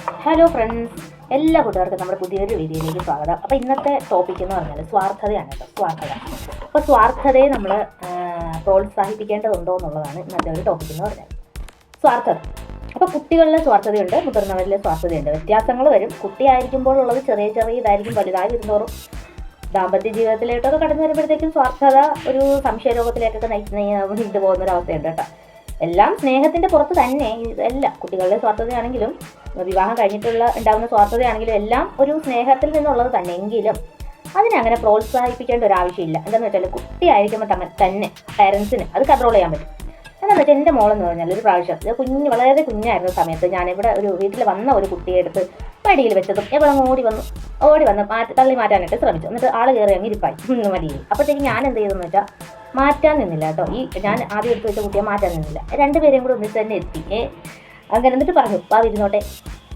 Hello friends എല്ലാ കൂട്ടുകാർക്കും നമ്മുടെ പുതിയൊരു വീഡിയോയിലേക്ക് സ്വാഗതം. അപ്പോൾ ഇന്നത്തെ ടോപ്പിക് എന്ന് പറഞ്ഞാൽ സ്വാർത്ഥതയാണ് കേട്ടോ സ്വാർത്ഥത. അപ്പോൾ സ്വാർത്ഥതയെ നമ്മൾ പ്രോത്സാഹിപ്പിക്കേണ്ടതുണ്ടോ എന്നുള്ളതാണ് ഇന്നത്തെ ഒരു ടോപ്പിക് എന്ന് പറഞ്ഞാൽ സ്വാർത്ഥത. അപ്പോൾ കുട്ടികളിലെ സ്വാർത്ഥതയുണ്ട് മുതിർന്നവരിലെ സ്വാർത്ഥതയുണ്ട്. വ്യത്യാസങ്ങൾ വരും. കുട്ടിയായിരിക്കുമ്പോഴുള്ളത് ചെറിയ ചെറിയ ഇതായിരിക്കും വലുതായി വരുന്നോറും ദാമ്പത്യ ജീവിതത്തിലേക്കൊക്കെ കടന്നു വരുമ്പോഴത്തേക്കും സ്വാർത്ഥത ഒരു സംശയരോഗത്തിലേക്കൊക്കെ നയിച്ചു പോകുന്ന ഒരു അവസ്ഥയുണ്ട് കേട്ടോ. എല്ലാം സ്നേഹത്തിന്റെ പുറത്ത് തന്നെ. ഇതല്ല കുട്ടികളുടെ സ്വാർത്ഥതയാണെങ്കിലും വിവാഹം കഴിഞ്ഞിട്ടുള്ള ഉണ്ടാകുന്ന സ്വാർത്ഥതയാണെങ്കിലും എല്ലാം ഒരു സ്നേഹത്തിൽ നിന്നുള്ളത് തന്നെ. എങ്കിലും അതിനെ അങ്ങനെ പ്രോത്സാഹിപ്പിക്കേണ്ട ഒരു ആവശ്യമില്ല. എന്താണെന്ന് വെച്ചാൽ കുട്ടിയായിരിക്കുമ്പോൾ തമ്മ തന്നെ പേരൻസിന് അത് കൺട്രോൾ ചെയ്യാൻ പറ്റും. എന്താണെന്ന് വെച്ചാൽ എന്റെ മോളെന്ന് പറഞ്ഞാൽ ഒരു പ്രാവശ്യം ഇത് കുഞ്ഞ് വളരെ കുഞ്ഞായിരുന്ന സമയത്ത് ഞാനിവിടെ ഒരു വീട്ടിൽ വന്ന ഒരു കുട്ടിയെ എടുത്ത് പടിയിൽ വെച്ചതും എവിടെ ഓടി വന്നു. ഓടി വന്ന് മാറ്റി തള്ളി മാറ്റാനായിട്ട് ശ്രമിച്ചു. എന്നിട്ട് ആൾ കയറി അങ്ങ് ഇരിപ്പായി. മടിയിൽ അപ്പോഴത്തേക്ക് ഞാൻ എന്ത് ചെയ്തെന്ന് വെച്ചാൽ മാറ്റാൻ നിന്നില്ല കേട്ടോ. ഈ ഞാൻ ആദ്യം എടുത്ത് വെച്ച കുട്ടിയെ മാറ്റാൻ നിന്നില്ല. രണ്ടുപേരെയും കൂടെ ഒന്നിച്ച് തന്നെ എത്തി. അങ്ങനെ എന്നിട്ട് പറഞ്ഞു വാ ഇരുന്നോട്ടെ.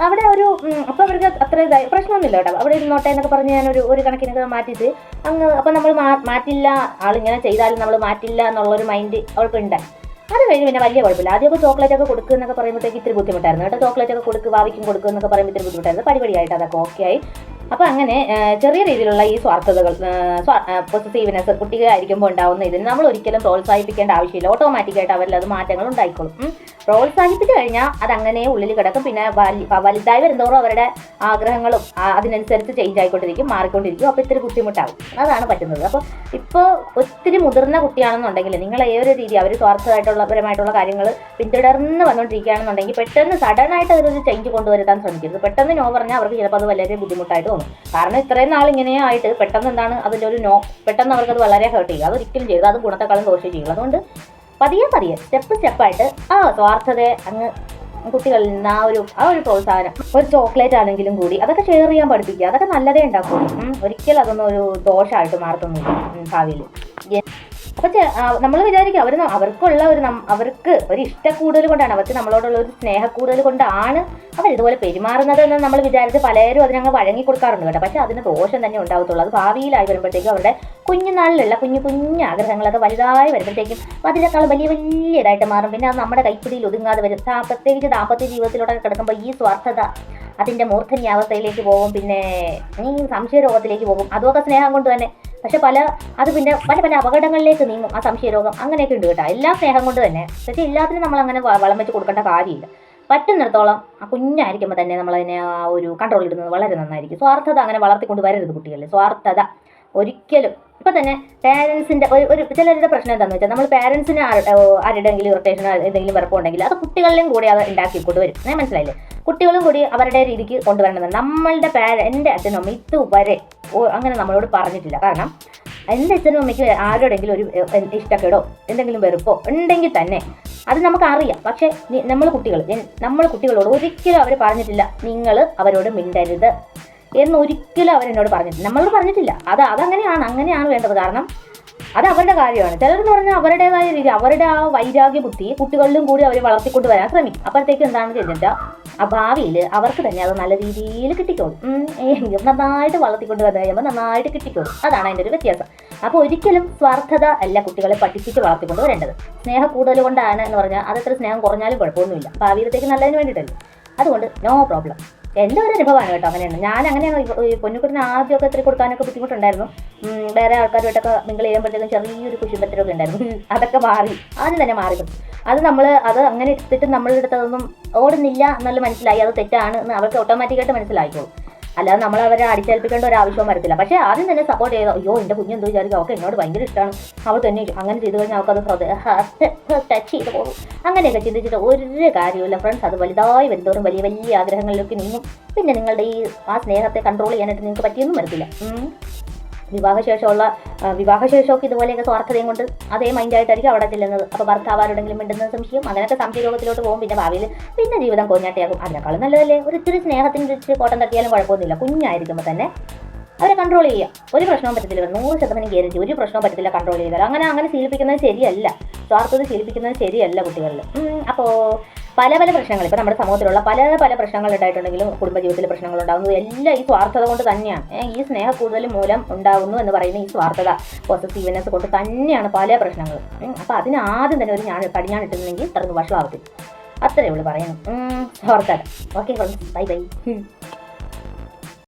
അവിടെ ഒരു അപ്പൊ അവർക്ക് അത്ര ഇതായി പ്രശ്നമൊന്നുമില്ല കേട്ടോ. അവിടെ ഇരുന്നോട്ടെ എന്നൊക്കെ പറഞ്ഞ് ഞാനൊരു ഒരു കണക്കിനൊക്കെ മാറ്റിയിട്ട് അങ്ങ് അപ്പം നമ്മൾ മാറ്റില്ല ആളിങ്ങനെ ചെയ്താലും നമ്മൾ മാറ്റില്ല എന്നുള്ളൊരു മൈൻഡ് അവൾക്ക് ഉണ്ട് അത് കഴിഞ്ഞ് പിന്നെ വലിയ കുഴപ്പമില്ല. ആദ്യമൊക്കെ ചോക്ലേറ്റ് ഒക്കെ കൊടുക്കുക എന്നൊക്കെ പറയുമ്പോഴത്തേക്ക് ഇത്തിരി ബുദ്ധിമുട്ടായിരുന്നു കേട്ടോ. ചോക്ലേറ്റ് ഒക്കെ കൊടുക്കുക വാവിക്കും കൊടുക്കുക എന്നൊക്കെ പറയുമ്പോൾ ഇത്തിരി ബുദ്ധിമുട്ടായിരുന്നു. പടിപടിയായിട്ട് അതൊക്കെ ഓക്കെ ആയി. അപ്പോൾ അങ്ങനെ ചെറിയ രീതിയിലുള്ള ഈ സ്വാർത്ഥതകൾ പൊസസീവ്നെസ് കുട്ടികളായിരിക്കുമ്പോൾ ഉണ്ടാവുന്ന ഇതിന് നമ്മൾ ഒരിക്കലും പ്രോത്സാഹിപ്പിക്കേണ്ട ആവശ്യമില്ല. ഓട്ടോമാറ്റിക്കായിട്ട് അവരിൽ അത് മാറ്റങ്ങൾ ഉണ്ടായിക്കോളും. പ്രോത്സാഹിപ്പിച്ചു കഴിഞ്ഞാൽ അത് അങ്ങനെ ഉള്ളിൽ കിടക്കും. പിന്നെ വലി- വലുതായി വരുന്നതോറും അവരുടെ ആഗ്രഹങ്ങളും അതിനനുസരിച്ച് ചേഞ്ച് ആയിക്കൊണ്ടിരിക്കും മാറിക്കൊണ്ടിരിക്കും. അപ്പോൾ ഇത്തിരി ബുദ്ധിമുട്ടാവും. അതാണ് പറ്റുന്നത്. അപ്പോൾ ഇപ്പോൾ ഒത്തിരി മുതിർന്ന കുട്ടിയാണെന്നുണ്ടെങ്കിൽ നിങ്ങൾ ഏതൊരു രീതി അവർ സ്വാർത്ഥമായിട്ടുള്ള പരമായിട്ടുള്ള കാര്യങ്ങൾ പിന്തുടർന്ന് വന്നുകൊണ്ടിരിക്കുകയാണെന്നുണ്ടെങ്കിൽ പെട്ടെന്ന് സഡൻ ആയിട്ട് അതിലൊരു ചേഞ്ച് കൊണ്ടുവരുത്താൻ ശ്രമിക്കരുത്. പെട്ടെന്ന് നോ പറഞ്ഞാൽ അവർക്ക് ചിലപ്പോൾ അത് വളരെ ബുദ്ധിമുട്ടായിട്ട് തോന്നും. കാരണം ഇത്രയും നാൾ ഇങ്ങനെ ആയിട്ട് പെട്ടെന്ന് എന്താണ് അതിന്റെ ഒരു നോ പെട്ടെന്ന് അവർക്ക് അത് വളരെ ഹേർട്ട് ചെയ്യുക അതൊരിക്കലും ചെയ്യുക അത് ഗുണത്തെക്കാളും ദോഷം ചെയ്യുക അതുകൊണ്ട് പതിയെ പതിയെ സ്റ്റെപ്പ് സ്റ്റെപ്പായിട്ട് ആ സ്വാർത്ഥതയെ അങ്ങ് കുട്ടികളിൽ നിന്ന് ആ ഒരു ആ ഒരു പ്രോത്സാഹനം ഒരു ചോക്ലേറ്റ് ആണെങ്കിലും കൂടി അതൊക്കെ ഷെയർ ചെയ്യാൻ പഠിപ്പിക്കുക. അതൊക്കെ നല്ലതേ ഉണ്ടാക്കുള്ളൂ. ഒരിക്കലും അതൊന്നും ഒരു ദോഷമായിട്ട് മാറത്തൊന്നുമില്ല. ഭാവിയിൽ. അപ്പൊ നമ്മൾ വിചാരിക്കും അവർ അവർക്കുള്ള ഒരു അവർക്ക് ഒരു ഇഷ്ടക്കൂടുതൽ കൊണ്ടാണ് അവർക്ക് നമ്മളോടുള്ള ഒരു സ്നേഹക്കൂടുതൽ കൊണ്ടാണ് അവർ ഇതുപോലെ പെരുമാറുന്നത് എന്ന് നമ്മൾ വിചാരിച്ച് പലരും അതിനങ്ങ് വഴങ്ങി കൊടുക്കാറുണ്ട് കേട്ടോ. പക്ഷെ അതിന് ദോഷം തന്നെ ഉണ്ടാകത്തുള്ളൂ അത് ഭാവിയിലായി വരുമ്പോഴത്തേക്കും അവരുടെ കുഞ്ഞുനാളിലുള്ള കുഞ്ഞു കുഞ്ഞു ആഗ്രഹങ്ങളൊക്കെ വലുതായി വരുമ്പോഴത്തേക്കും അതിനേക്കാൾ വലിയ വലിയ ഇതായിട്ട് മാറും. പിന്നെ അത് നമ്മുടെ കൈപ്പിടിയിൽ ഒതുങ്ങാതെ വരും. പ്രത്യേകിച്ച് ദാമ്പത്യ ജീവിതത്തിലൂടെ കിടക്കുമ്പോൾ ഈ സ്വാർത്ഥത അതിന്റെ മൂർധന്യാവസ്ഥയിലേക്ക് പോകും. പിന്നെ ഈ സംശയരോഗത്തിലേക്ക് പോകും. അതുമൊക്കെ സ്നേഹം കൊണ്ട് തന്നെ പക്ഷെ പല അത് പിന്നെ പല പല അപകടങ്ങളിലേക്ക് നീങ്ങും. ആ സംശയരോഗം അങ്ങനെയൊക്കെ ഉണ്ട് കേട്ടോ. എല്ലാ സ്നേഹം കൊണ്ട് തന്നെ. പക്ഷേ എല്ലാത്തിനും നമ്മൾ അങ്ങനെ വളം വെച്ച് കൊടുക്കേണ്ട കാര്യമില്ല. പറ്റുന്നിടത്തോളം ആ കുഞ്ഞായിരിക്കുമ്പോൾ തന്നെ നമ്മളതിനെ ആ ഒരു കൺട്രോൾ ഇടുന്നത് വളരെ നന്നായിരിക്കും. സ്വാർത്ഥത അങ്ങനെ വളർത്തിക്കൊണ്ട് വരരുത് കുട്ടികളെ. സ്വാർത്ഥത. ഒരിക്കലും. ഇപ്പൊ തന്നെ പാരൻസിന്റെ ഒരു ഒരു ചിലരുടെ പ്രശ്നം എന്താണെന്ന് വെച്ചാൽ നമ്മൾ പാരൻസിന് ആരുടെങ്കിലും ഇറിറ്റേഷൻ എന്തെങ്കിലും വിറപ്പുണ്ടെങ്കിൽ അത് കുട്ടികളിലും കൂടി അത് ഉണ്ടാക്കി വരും. ഞാൻ മനസ്സിലായില്ലേ? കുട്ടികളും കൂടി അവരുടെ രീതിക്ക് കൊണ്ടുവരണമെന്ന്. നമ്മളുടെ പാര എന്റെ അച്ഛനും ഇതുവരെ അങ്ങനെ നമ്മളോട് പറഞ്ഞിട്ടില്ല. കാരണം എന്റെ അച്ഛനും അമ്മയ്ക്ക് ആരോടെങ്കിലും ഒരു ഇഷ്ടക്കേടോ എന്തെങ്കിലും വെറുപ്പോ ഉണ്ടെങ്കിൽ തന്നെ അത് നമുക്ക് അറിയാം പക്ഷേ നമ്മൾ കുട്ടികൾ നമ്മൾ കുട്ടികളോട് ഒരിക്കലും അവർ പറഞ്ഞിട്ടില്ല. നിങ്ങൾ അവരോട് മിണ്ടരുത് എന്ന് ഒരിക്കലും അവരെന്നോട് പറഞ്ഞിട്ടില്ല. നമ്മളോട് പറഞ്ഞിട്ടില്ല. അത് അതങ്ങനെയാണ് അങ്ങനെയാണ് വേണ്ടത്. കാരണം അത് അവരുടെ കാര്യമാണ്. ചിലരെന്ന് പറഞ്ഞാൽ അവരുടേതായ രീതി അവരുടെ ആ വൈരാഗ്യ ബുദ്ധി കുട്ടികളിലും കൂടി അവർ വളർത്തിക്കൊണ്ട് വരാൻ ശ്രമിക്കും. അപ്പോഴത്തേക്ക് എന്താണെന്ന് ചെയ്തിട്ട് ആ ഭാവിയിൽ അവർക്ക് തന്നെ അത് നല്ല രീതിയിൽ കിട്ടിക്കോളും. നന്നായിട്ട് വളർത്തിക്കൊണ്ട് വന്നു കഴിയുമ്പോൾ നന്നായിട്ട് കിട്ടിക്കോളും. അതാണ് അതിന്റെ ഒരു വ്യത്യാസം. അപ്പോൾ ഒരിക്കലും സ്വാർത്ഥത അല്ല കുട്ടികളെ പഠിപ്പിച്ച് വളർത്തിക്കൊണ്ട് വരേണ്ടത്. സ്നേഹം കൂടുതൽ കൊണ്ടാണ് എന്ന് പറഞ്ഞാൽ അതെത്ര സ്നേഹം കുറഞ്ഞാലും കുഴപ്പമൊന്നുമില്ല. ഭാവിയിലത്തേക്ക് നല്ലതിന് വേണ്ടിയിട്ടല്ലേ അതുകൊണ്ട് നോ പ്രോബ്ലം എന്റെ ഒരു അനുഭവമാണ് കേട്ടോ അങ്ങനെയാണ്. ഞാൻ അങ്ങനെയാണ് ഈ- പൊന്നുകുട്ടിന് ആദ്യമൊക്കെ ഇത്തിരി കൊടുക്കാനൊക്കെ ബുദ്ധിമുട്ടുണ്ടായിരുന്നു. വേറെ ആൾക്കാരുമായിട്ടൊക്കെ നിങ്ങൾ ചെയ്യുമ്പോഴത്തേക്കും ചെറിയൊരു കുശുമ്പത്തരമൊക്കെ ഉണ്ടായിരുന്നു. അതൊക്കെ മാറി. ആദ്യം തന്നെ മാറി അത് നമ്മൾ അത് അങ്ങനെ എടുത്തിട്ട് നമ്മളെടുത്തതൊന്നും ഓടുന്നില്ല എന്നുള്ള മനസ്സിലായി. അത് തെറ്റാണ് എന്ന് അവർക്ക് ഓട്ടോമാറ്റിക്കായിട്ട് മനസ്സിലായിക്കോളും. അല്ലാതെ നമ്മൾ അവരെ അടിച്ചേൽപ്പിക്കേണ്ട ഒരു ആവശ്യവും വരത്തില്ല. പക്ഷേ ആദ്യം തന്നെ സപ്പോർട്ട് ചെയ്തോ അയ്യോ എന്റെ കുഞ്ഞ് എന്തോ വിചാരിക്കും അവൾക്ക് എന്നോട് ഭയങ്കര ഇഷ്ടമാണ് അവൾ തന്നെ അങ്ങനെ ചെയ്തു കഴിഞ്ഞാൽ അവൾക്ക് അത് ടച്ച് ചെയ്ത് പോകും. അങ്ങനെയൊക്കെ ചിന്തിച്ചിട്ട് ഒരു കാര്യമില്ല ഫ്രണ്ട്സ് അത് വലുതായി വരുന്നതോറും വലിയ വലിയ ആഗ്രഹങ്ങളിലേക്ക് നീങ്ങും. പിന്നെ നിങ്ങളുടെ ഈ ആ സ്നേഹത്തെ കൺട്രോൾ ചെയ്യാനായിട്ട് നിങ്ങൾക്ക് പറ്റിയൊന്നും വരത്തില്ല. വിവാഹശേഷമുള്ള വിവാഹശേഷമൊക്കെ ഇതുപോലെയൊക്കെ സ്വാർത്ഥതയും കൊണ്ട് അതേ മൈൻഡായിട്ടായിരിക്കും അവിടെ ചെല്ലുന്നത്. അപ്പോൾ ഭർത്താവ് ആരോടെങ്കിലും മിണ്ടുന്ന സംശയം അങ്ങനെയൊക്കെ സംശയരോഗത്തിലോട്ട് പോകും. പിന്നെ ഭാവിയിൽ പിന്നെ ജീവിതം കോഞ്ഞാട്ടയാകും. അതിനേക്കാളും നല്ലതല്ലേ? ഒരു ഇത്തിരി സ്നേഹത്തിന് ഇച്ചിരി കോട്ടം തട്ടിയാലും കുഴപ്പമൊന്നുമില്ല. കുഞ്ഞായിരിക്കുമ്പോൾ തന്നെ അവരെ കൺട്രോൾ ചെയ്യുക. ഒരു പ്രശ്നവും പറ്റത്തില്ല. നൂറ് ശതമാനം ഗ്യാരണ്ടി ഒരു പ്രശ്നവും പറ്റത്തില്ല കൺട്രോൾ ചെയ്താൽ. അങ്ങനെ അങ്ങനെ ശീലിപ്പിക്കുന്നത് ശരിയല്ല. സ്വാർത്ഥത ശീലിപ്പിക്കുന്നത് ശരിയല്ല കുട്ടികളിൽ. അപ്പോൾ പല പല പ്രശ്നങ്ങൾ. ഇപ്പോൾ നമ്മുടെ സമൂഹത്തിലുള്ള പല പല പ്രശ്നങ്ങൾ ഉണ്ടായിട്ടുണ്ടെങ്കിലും കുടുംബജീവിതത്തിൽ പ്രശ്നങ്ങൾ ഉണ്ടാകുന്നത് എല്ലാം ഈ സ്വാർത്ഥത കൊണ്ട് തന്നെയാണ്. ഈ സ്നേഹ കൂടുതൽ മൂലം ഉണ്ടാകുന്നു എന്ന് പറയുന്ന ഈ സ്വാർത്ഥത പോസസീവ്നെസ് കൊണ്ട് തന്നെയാണ് പല പ്രശ്നങ്ങളും. അപ്പോൾ അതിന് ആദ്യം തന്നെ ഒരു ഞാൻ കടിഞ്ഞാണിട്ടുണ്ടെങ്കിൽ ഇറങ്ങി വഷളാവത്തില്ല. അത്രയേ ഉള്ളൂ പറയാൻ. സ്വാർത്ഥത ഓക്കെ ബൈ ബൈ